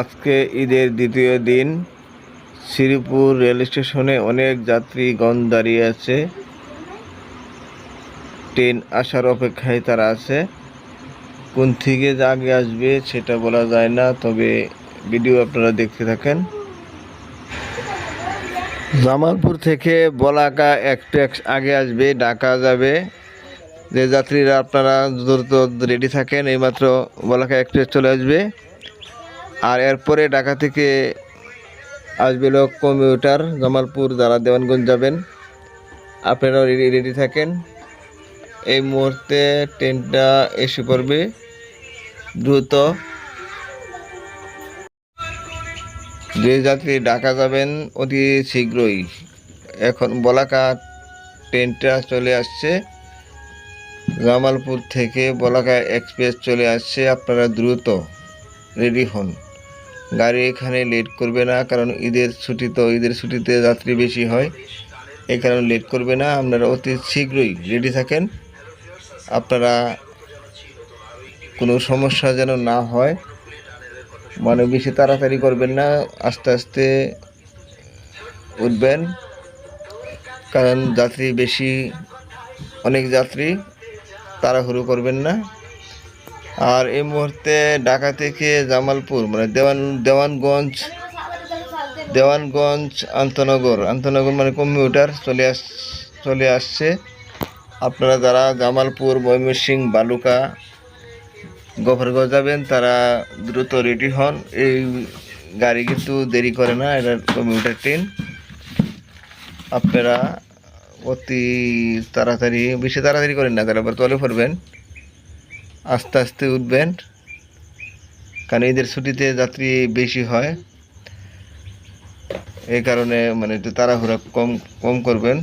আজকে ঈদের দ্বিতীয় দিন। শ্রীপুর রেল স্টেশনে অনেক যাত্রীগণ দাঁড়িয়ে আছে। ট্রেন আসার অপেক্ষায় তারা আছে। কোন থেকে আগে আসবে সেটা বলা যায় না, তবে ভিডিও আপনারা দেখতে থাকেন। জামালপুর থেকে বলাকা এক্সপ্রেস আগে আসবে, ঢাকা যাবে। যে যাত্রীরা আপনারা দ্রুত রেডি থাকেন, এইমাত্র বলাকা এক্সপ্রেস চলে আসবে। আর এরপরে ঢাকা থেকে আসবে লোক কম্পিউটার জামালপুর, যারা দেওয়ানগঞ্জ যাবেন, আপনারাও রেডি রেডি থাকেন। এই মুহূর্তে ট্রেনটা এসে পড়বে, দ্রুত। যে যাত্রী ঢাকা যাবেন অতি শীঘ্রই। এখন বলাকা ট্রেনটা চলে আসছে। জামালপুর থেকে বলাকা এক্সপ্রেস চলে আসছে। আপনারা দ্রুত রেডি হন। গাড়ি এখানে লেট করবে না, কারণ ঈদের ছুটি তো, ঈদের ছুটিতে যাত্রী বেশি হয়। এই কারণে লেট করবে না। আপনারা অতি শীঘ্রই রেডি থাকেন। আপনারা কোনো সমস্যা যেন না হয় মানে বেশি তাড়াতাড়ি করবেন না, আস্তে আস্তে উঠবেন। কারণ যাত্রী বেশি, অনেক যাত্রী তাড়াহুড়ো করবেন না। আর এই মুহূর্তে ঢাকা থেকে জামালপুর মানে দেওয়ান, দেওয়ানগঞ্জ দেওয়ানগঞ্জ, আন্তনগর আন্তনগর মানে কম্পিউটার চলে আস, চলে আসছে। আপনারা যারা জামালপুর ময়মনসিং বালুকা গফরগঞ্জ যাবেন, তারা দ্রুত রেডি হন। এই গাড়ি কিন্তু দেরি করে না, এটা কম্পিউটার ট্রেন আপনারা অতি তাড়াতাড়ি, বেশি তাড়াতাড়ি করেন না, তারা আবার তলে পড়বেন। আস্তে আস্তে উঠবেন, কারণ এদের ছুটিতে যাত্রী বেশি হয়। এই কারণে মানে একটু তাড়াহুড়া কম কম করবেন।